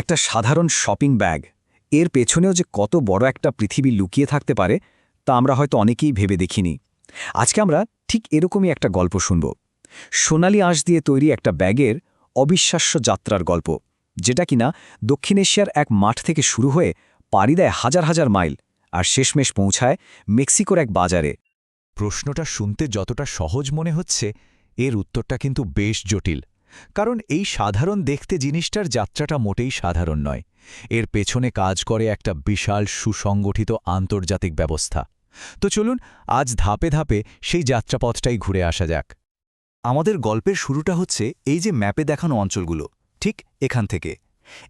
একটা সাধারণ shopping bag. এর পেছনেও যে কত বড় একটা পৃথিবী লুকিয়ে থাকতে পারে, তা আমরা হয়তো অনেকেই ভেবে দেখিনি। আজকে আমরা ঠিক এরকমই একটা গল্প শুনব। সোনালি আঁশ দিয়ে তৈরি একটা ব্যাগের অবিশ্বাস্য যাত্রার গল্প, যেটা কিনা দক্ষিণ এশিয়ার এক মাঠ থেকে শুরু হয়ে পাড়ি দেয় হাজার হাজার মাইল আর শেষমেশ পৌঁছায় মেক্সিকোর এক বাজারে। প্রশ্নটা শুনতে যতটা সহজ মনে হচ্ছে, এর উত্তরটা কিন্তু বেশ জটিল। কারণ এই সাধারণ দেখতে জিনিসটার যাত্রাটা মোটেই সাধারণ নয়। এর পেছনে কাজ করে একটা বিশাল সুসংগঠিত আন্তর্জাতিক ব্যবস্থা। তো চলুন, আজ ধাপে ধাপে সেই যাত্রাপথটাই ঘুরে আসা যাক। আমাদের গল্পের শুরুটা হচ্ছে এই যে ম্যাপে দেখানো অঞ্চলগুলো, ঠিক এখান থেকে।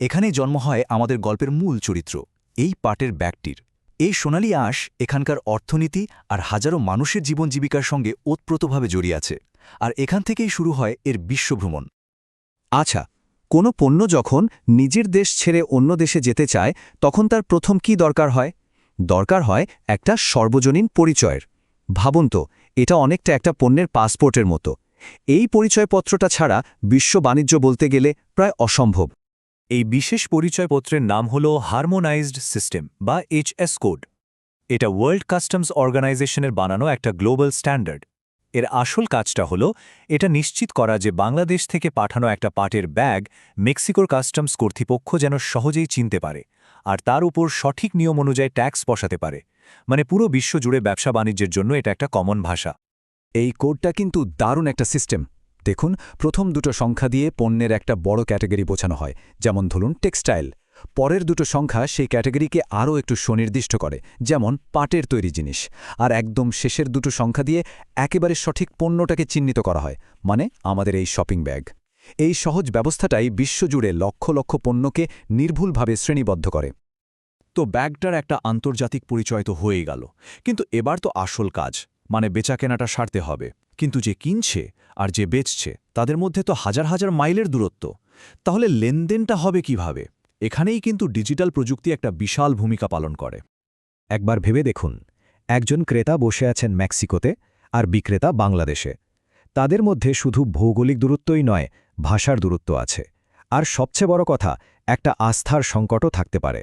এখানেই জন্ম হয় আমাদের গল্পের মূল চরিত্র, এই পাটের ব্যাগটির। এই সোনালি আঁশ এখানকার অর্থনীতি আর হাজারো মানুষের জীবন জীবিকার সঙ্গে ওতপ্রোতভাবে জড়িয়ে আছে। আর এখান থেকেই শুরু হয় এর বিশ্বভ্রমণ আচ্ছা কোনো পণ্য যখন নিজের দেশ ছেড়ে অন্য দেশে যেতে চায়, তখন তার প্রথম কি দরকার হয়? দরকার হয় একটা সর্বজনীন পরিচয়ের। ভাবুন তো, এটা অনেকটা একটা পণ্যের পাসপোর্টের মতো। এই পরিচয়পত্রটা ছাড়া বিশ্ব বাণিজ্য বলতে গেলে প্রায় অসম্ভব। এই বিশেষ পরিচয়পত্রের নাম হল হারমোনাইজড সিস্টেম বা এইচএস কোড। এটা ওয়ার্ল্ড কাস্টমস অর্গানাইজেশনের বানানো একটা গ্লোবাল স্ট্যান্ডার্ড। এর আসল কাজটা হল, এটা নিশ্চিত করা যে বাংলাদেশ থেকে পাঠানো একটা পাটের ব্যাগ মেক্সিকোর কাস্টমস কর্তৃপক্ষ যেন সহজেই চিনতে পারে, আর তার উপর সঠিক নিয়ম অনুযায়ী ট্যাক্স বসাতে পারে। মানে পুরো বিশ্ব জুড়ে ব্যবসা বাণিজ্যের জন্য এটা একটা কমন ভাষা। এই কোডটা কিন্তু দারুণ একটা সিস্টেম। দেখুন, প্রথম দুটো সংখ্যা দিয়ে পণ্যের একটা বড় ক্যাটাগরি বোঝানো হয়, যেমন ধরুন টেক্সটাইল। পরের দুটো সংখ্যা সেই ক্যাটাগরিকে আরও একটু সুনির্দিষ্ট করে, যেমন পাটের তৈরি জিনিস। আর একদম শেষের দুটো সংখ্যা দিয়ে একেবারে সঠিক পণ্যটাকে চিহ্নিত করা হয় মানে আমাদের এই শপিং ব্যাগ। এই সহজ ব্যবস্থাটাই বিশ্বজুড়ে লক্ষ লক্ষ পণ্যকে নির্ভুলভাবে শ্রেণীবদ্ধ করে। তো ব্যাগটার একটা আন্তর্জাতিক পরিচয় তো হয়ে গেল। কিন্তু এবার তো আসল কাজ মানে বেচাকেনাটা সারতে হবে। কিন্তু যে কিনছে আর যে বেচছে, তাদের মধ্যে তো হাজার হাজার মাইলের দূরত্ব। তাহলে লেনদেনটা হবে কীভাবে? এখানেই কিন্তু ডিজিটাল প্রযুক্তি একটা বিশাল ভূমিকা পালন করে। একবার ভেবে দেখুন, একজন ক্রেতা বসে আছেন মেক্সিকোতে আর বিক্রেতা বাংলাদেশে। তাদের মধ্যে শুধু ভৌগোলিক দূরত্বই নয়, ভাষার দূরত্ব আছে। আর সবচেয়ে বড় কথা, একটা আস্থার সংকটও থাকতে পারে।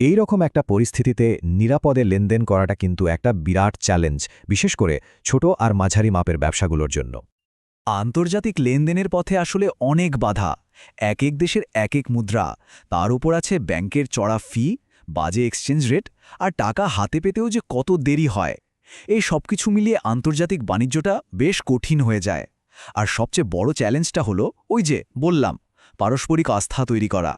এই রকম একটা পরিস্থিতিতে নিরাপদে লেনদেন করাটা কিন্তু একটা বিরাট চ্যালেঞ্জ, বিশেষ করে ছোট আর মাঝারি মাপের ব্যবসাগুলোর জন্য। আন্তর্জাতিক লেনদেনের পথে আসলে অনেক বাধা। এক এক দেশের এক এক মুদ্রা। তার উপর আছে ব্যাংকের চড়া ফি বাজে এক্সচেঞ্জ রেট আর টাকা হাতে পেতেও যে কত দেরি হয়। এই সব কিছু মিলিয়ে আন্তর্জাতিক বাণিজ্যটা বেশ কঠিন হয়ে যায়। আর সবচেয়ে বড় চ্যালেঞ্জটা হলো ওই যে বললাম, পারস্পরিক আস্থা তৈরি করা।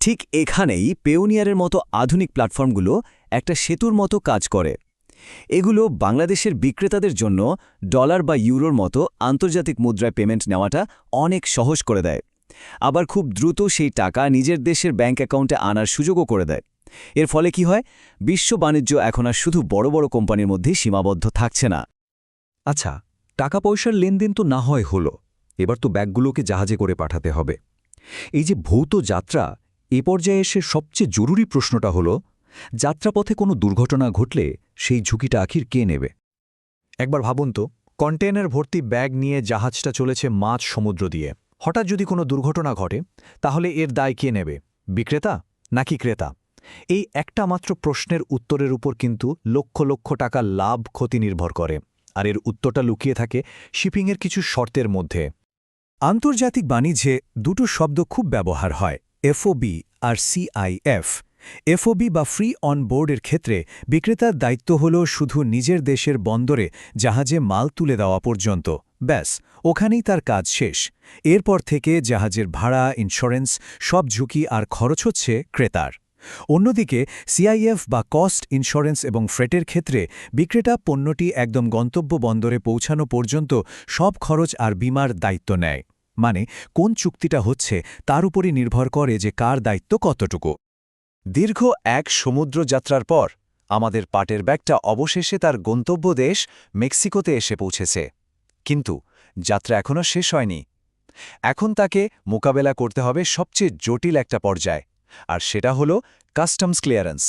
ঠিক এখানেই পেওনিয়ারের মতো আধুনিক প্ল্যাটফর্মগুলো একটা সেতুর মতো কাজ করে। এগুলো বাংলাদেশের বিক্রেতাদের জন্য ডলার বা ইউরোর মতো আন্তর্জাতিক মুদ্রায় পেমেন্ট নেওয়াটা অনেক সহজ করে দেয়। আবার খুব দ্রুত সেই টাকা নিজের দেশের ব্যাঙ্ক অ্যাকাউন্টে আনার সুযোগও করে দেয়। এর ফলে কি হয়? বিশ্ব বাণিজ্য এখন আর শুধু বড় বড় কোম্পানির মধ্যেই সীমাবদ্ধ থাকছে না। আচ্ছা টাকা পয়সার লেনদেন তো না হয় হলো, এবার তো ব্যাগগুলোকে জাহাজে করে পাঠাতে হবে। এই যে ভৌত যাত্রা, এ পর্যায়ে এসে সবচেয়ে জরুরি প্রশ্নটা হলো, যাত্রাপথে কোনো দুর্ঘটনা ঘটলে সেই ঝুঁকিটা আখির কে নেবে? একবার ভাবুন তো কন্টেনার ভর্তি ব্যাগ নিয়ে জাহাজটা চলেছে মাছ সমুদ্র দিয়ে। হঠাৎ যদি কোনো দুর্ঘটনা ঘটে, তাহলে এর দায় কে নেবে, বিক্রেতা নাকি ক্রেতা? এই একটা মাত্র প্রশ্নের উত্তরের উপর কিন্তু লক্ষ লক্ষ টাকা লাভ ক্ষতি নির্ভর করে, আর এর উত্তরটা লুকিয়ে থাকে শিপিংয়ের কিছু শর্তের মধ্যে। আন্তর্জাতিক বাণিজ্যে দুটো শব্দ খুব ব্যবহার হয়, এফওবি আর সিআইএফ। এফওবি বা ফ্রি অন বোর্ডের ক্ষেত্রে বিক্রেতার দায়িত্ব হল শুধু নিজের দেশের বন্দরে জাহাজে মাল তুলে দেওয়া পর্যন্ত। ব্যাস, ওখানেই তার কাজ শেষ। এরপর থেকে জাহাজের ভাড়া ইন্স্যুরেন্স সব ঝুঁকি আর খরচ হচ্ছে ক্রেতার। অন্যদিকে সিআইএফ বা কস্ট ইন্স্যুরেন্স এবং ফ্রেটের ক্ষেত্রে বিক্রেতা পণ্যটি একদম গন্তব্য বন্দরে পৌঁছানো পর্যন্ত সব খরচ আর বিমার দায়িত্ব নেয়। মানে কোন চুক্তিটা হচ্ছে তার উপরই নির্ভর করে যে কার দায়িত্ব কতটুকু। দীর্ঘ এক সমুদ্র যাত্রার পর, আমাদের পাটের ব্যাগটা অবশেষে তার গন্তব্য দেশ মেক্সিকোতে এসে পৌঁছেছে। কিন্তু, যাত্রা এখনও শেষ হয়নি। এখন তাকে মোকাবেলা করতে হবে সবচেয়ে জটিল একটা পর্যায়, আর সেটা হল কাস্টমস ক্লিয়ারেন্স।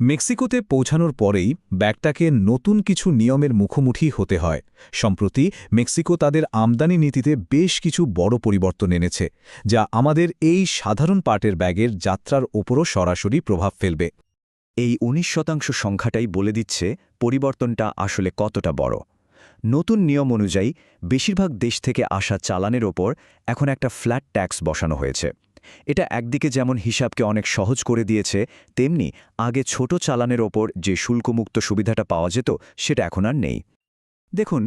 মেক্সিকোতে পৌঁছানোর পরেই ব্যাগটাকে নতুন কিছু নিয়মের মুখোমুখি হতে হয়। সম্প্রতি মেক্সিকো তাদের আমদানি নীতিতে বেশ কিছু বড় পরিবর্তন এনেছে, যা আমাদের এই সাধারণ পাটের ব্যাগের যাত্রার ওপরও সরাসরি প্রভাব ফেলবে। এই ১৯ শতাংশ সংখ্যাটাই বলে দিচ্ছে পরিবর্তনটা আসলে কতটা বড়। নতুন নিয়ম অনুযায়ী, বেশিরভাগ দেশ থেকে আসা চালানের ওপর এখন একটা ফ্ল্যাট ট্যাক্স বসানো হয়েছে। এটা একদিকে যেমন হিসাবকে অনেক সহজ করে দিয়েছে, তেমনি আগে ছোট চালানের ওপর যে শুল্কমুক্ত সুবিধাটা পাওয়া যেত, সেটা এখন আর নেই। দেখুন,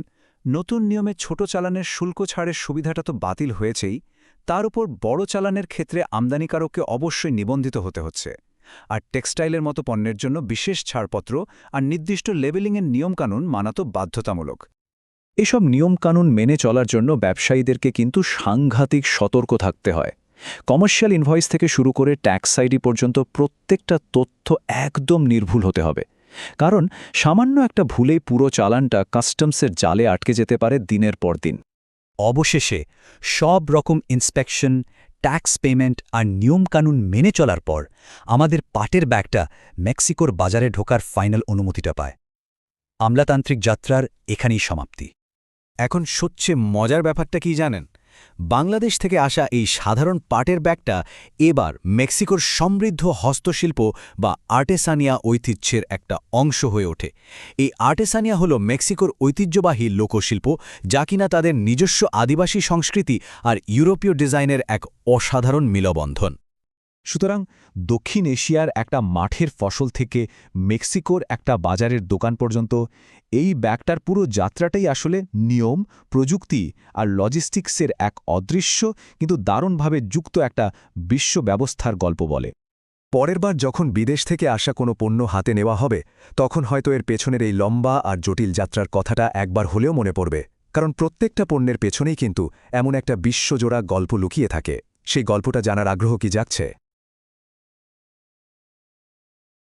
নতুন নিয়মে ছোট চালানের শুল্ক ছাড়ের সুবিধাটা তো বাতিল হয়েছেই, তার উপর বড় চালানের ক্ষেত্রে আমদানিকারককে অবশ্যই নিবন্ধিত হতে হচ্ছে। আর টেক্সটাইলের মতো পণ্যের জন্য বিশেষ ছাড়পত্র আর নির্দিষ্ট লেবেলিংয়ের নিয়মকানুন মানা তো বাধ্যতামূলক। এসব নিয়মকানুন মেনে চলার জন্য ব্যবসায়ীদেরকে কিন্তু সাংঘাতিক সতর্ক থাকতে হয়। কমার্শিয়াল ইনভয়েস থেকে শুরু করে ট্যাক্স আইডি পর্যন্ত প্রত্যেকটা তথ্য একদম নির্ভুল হতে হবে। কারণ সামান্য একটা ভুলেই পুরো চালানটা কাস্টমসের জালে আটকে যেতে পারে দিনের পর দিন। অবশেষে সব রকম ইন্সপেকশন, ট্যাক্স পেমেন্ট আর নিয়মকানুন মেনে চলার পর আমাদের পাটের ব্যাগটা মেক্সিকোর বাজারে ঢোকার ফাইনাল অনুমতিটা পায়। আমলাতান্ত্রিক যাত্রার এখানেই সমাপ্তি। এখন সবচেয়ে মজার ব্যাপারটা কি জানেন? বাংলাদেশ থেকে আসা এই সাধারণ পাটের ব্যাগটা এবার মেক্সিকোর সমৃদ্ধ হস্তশিল্প বা আর্টেসানিয়া ঐতিহ্যের একটা অংশ হয়ে ওঠে। এই আর্টেসানিয়া হল মেক্সিকোর ঐতিহ্যবাহী লোকশিল্প, যা কিনা তাদের নিজস্ব আদিবাসী সংস্কৃতি আর ইউরোপীয় ডিজাইনের এক অসাধারণ মিলবন্ধন। সুতরাং দক্ষিণ এশিয়ার একটা মাঠের ফসল থেকে মেক্সিকোর একটা বাজারের দোকান পর্যন্ত এই ব্যাগটার পুরো যাত্রাটাই আসলে নিয়ম, প্রযুক্তি আর লজিস্টিক্সের এক অদৃশ্য কিন্তু দারুণভাবে যুক্ত একটা বিশ্ব ব্যবস্থার গল্প বলে। পরের বার যখন বিদেশ থেকে আসা কোনো পণ্য হাতে নেওয়া হবে, তখন হয়তো এর পেছনের এই লম্বা আর জটিল যাত্রার কথাটা একবার হলেও মনে পড়বে, কারণ প্রত্যেকটা পণ্যের পেছনেই কিন্তু এমন একটা বিশ্বজোড়া গল্প লুকিয়ে থাকে। সেই গল্পটা জানার আগ্রহ কি জাগছে?